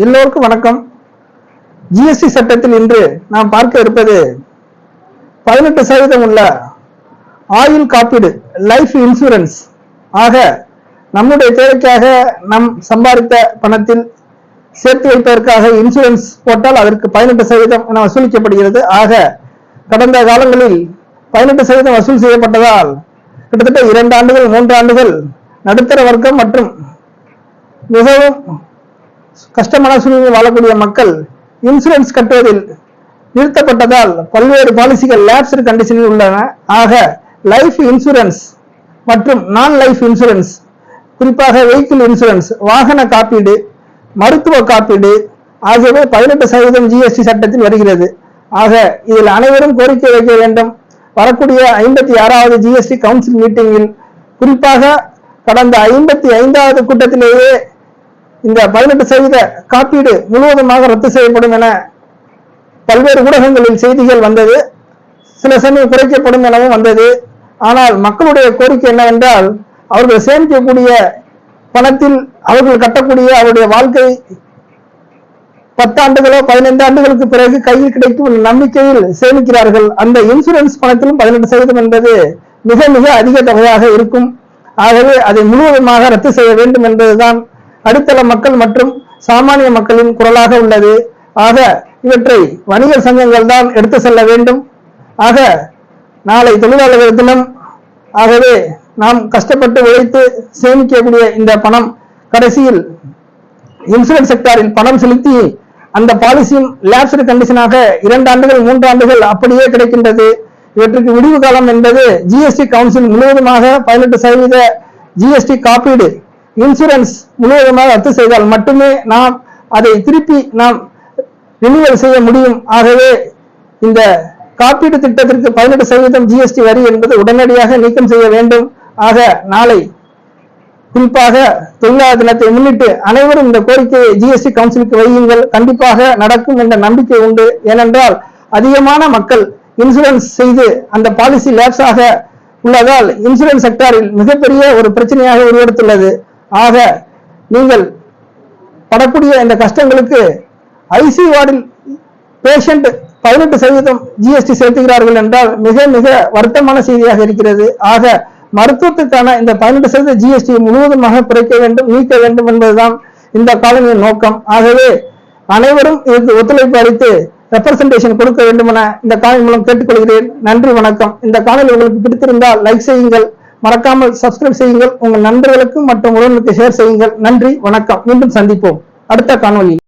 எல்லோருக்கும் வணக்கம். ஜிஎஸ்டி சட்டத்தில் இன்று நாம் பார்க்க இருப்பது பதினெட்டு சதவீதம் உள்ள ஆயுள் காப்பீடு லைஃப் இன்சூரன்ஸ் ஆக நம்முடைய தேவைக்காக நம் சம்பாதித்த பணத்தில் சேர்த்து வைப்பதற்காக இன்சூரன்ஸ் போட்டால் அதற்கு பதினெட்டு சதவீதம் என வசூலிக்கப்படுகிறது. ஆக கடந்த காலங்களில் பதினெட்டு சதவீதம் வசூல் செய்யப்பட்டதால் கிட்டத்தட்ட இரண்டு ஆண்டுகள் மூன்று ஆண்டுகள் நடுத்தர வர்க்கம் மற்றும் மிகவும் கஷ்டமான சூழ்நிலையில் வாழக்கூடிய மக்கள் இன்சூரன்ஸ் கட்டுவதில் நிறுத்தப்பட்டதால் பல்வேறு பாலிசிகள் லேப்ஸ்டு கண்டிஷனில் உள்ளன. ஆக லைஃப் இன்சூரன்ஸ் மற்றும் நான் லைஃப் இன்சூரன்ஸ் குறிப்பாக வெஹிக்கிள் இன்சூரன்ஸ் வாகன காப்பீடு மருத்துவ காப்பீடு ஆகியவை பதினெட்டு சதவீதம் ஜிஎஸ்டி சட்டத்தில் வருகிறது. ஆக இதில் அனைவரும் கோரிக்கை வைக்க வேண்டும். வரக்கூடிய ஐம்பத்தி ஆறாவது ஜிஎஸ்டி கவுன்சில் மீட்டிங்கில் குறிப்பாக கடந்த ஐம்பத்தி ஐந்தாவது கூட்டத்திலேயே இந்த பதினெட்டு சதவீத காப்பீடு முழுவதுமாக ரத்து செய்யப்படும் என பல்வேறு ஊடகங்களில் செய்திகள் வந்தது. சில சமயம் குறைக்கப்படும் எனவும் வந்தது. ஆனால் மக்களுடைய கோரிக்கை என்னவென்றால் அவர்கள் சேமிக்கக்கூடிய பணத்தில் அவர்கள் கட்டக்கூடிய அவருடைய வாழ்க்கை பத்தாண்டுகளோ பதினைந்து ஆண்டுகளுக்கு பிறகு கையில் கிடைக்கும் நம்பிக்கையில் சேமிக்கிறார்கள். அந்த இன்சூரன்ஸ் பணத்திலும் பதினெட்டு சதவீதம் என்பது மிக மிக அதிக தொகையாக இருக்கும். ஆகவே அதை முழுவதுமாக ரத்து செய்ய வேண்டும் என்பதுதான் அடித்தள மக்கள் மற்றும் சாமானிய மக்களின் குரலாக உள்ளது. ஆக இவற்றை வணிகர் சங்கங்கள் தான் எடுத்து செல்ல வேண்டும். ஆக நாளை தொழிலாளர்கள் தினம் ஆகவே நாம் கஷ்டப்பட்டு உழைத்து சேமிக்கக்கூடிய இந்த பணம் கடைசியில் இன்சூரன்ஸ் செக்டாரில் பணம் செலுத்தி அந்த பாலிசியும் லேப்ஸ்டு கண்டிஷனாக இரண்டு ஆண்டுகள் மூன்று ஆண்டுகள் அப்படியே கிடைக்கின்றது. இவற்றுக்கு விடிவு காலம் என்பது ஜிஎஸ்டி கவுன்சில் முழுவதுமாக பதினெட்டு சதவீத ஜிஎஸ்டி காப்பீடு இன்சூரன்ஸ் முழுவதுமாக ரத்து செய்தால் மட்டுமே நாம் அதை திருப்பி நாம் ரினியூவல் செய்ய முடியும். ஆகவே இந்த காப்பீடு திட்டத்திற்கு பதினெட்டு சதவீதம் ஜிஎஸ்டி வரி என்பது உடனடியாக நீக்கம் செய்ய வேண்டும். ஆக நாளை குறிப்பாக தொழிலாளர் தினத்தை முன்னிட்டு அனைவரும் இந்த கோரிக்கையை ஜிஎஸ்டி கவுன்சிலுக்கு வையுங்கள். கண்டிப்பாக நடக்கும் என்ற நம்பிக்கை உண்டு. ஏனென்றால் அதிகமான மக்கள் இன்சூரன்ஸ் செய்து அந்த பாலிசி லேப்ஸாக உள்ளதால் இன்சூரன்ஸ் செக்டாரில் மிகப்பெரிய ஒரு பிரச்சனையாக உருவெடுத்துள்ளது. ஆக நீங்கள் படக்கூடிய இந்த கஷ்டங்களுக்கு ஐசி வார்டில் பேஷண்ட் பதினெட்டு சதவீதம் ஜிஎஸ்டி செலுத்துகிறார்கள் என்றால் மிக மிக வருத்தமான செய்தியாக இருக்கிறது. ஆக மருத்துவத்துக்கான இந்த பதினெட்டு சதவீத ஜிஎஸ்டி முழுவதுமாக குறைக்க வேண்டும் நீக்க வேண்டும் என்பதுதான் இந்த காலனியின் நோக்கம். ஆகவே அனைவரும் இதற்கு ஒத்துழைப்பு அளித்து ரெப்ரசன்டேஷன் கொடுக்க வேண்டும் என இந்த காணொலி மூலம் கேட்டுக்கொள்கிறேன். நன்றி வணக்கம். இந்த காணொலி உங்களுக்கு பிடித்திருந்தால் லைக் செய்யுங்கள். மறக்காமல் சப்ஸ்கிரைப் செய்யுங்கள். உங்கள் நண்பர்களுக்கும் மற்றும் உறவினருக்கு ஷேர் செய்யுங்கள். நன்றி வணக்கம். மீண்டும் சந்திப்போம். அடுத்த காணொலி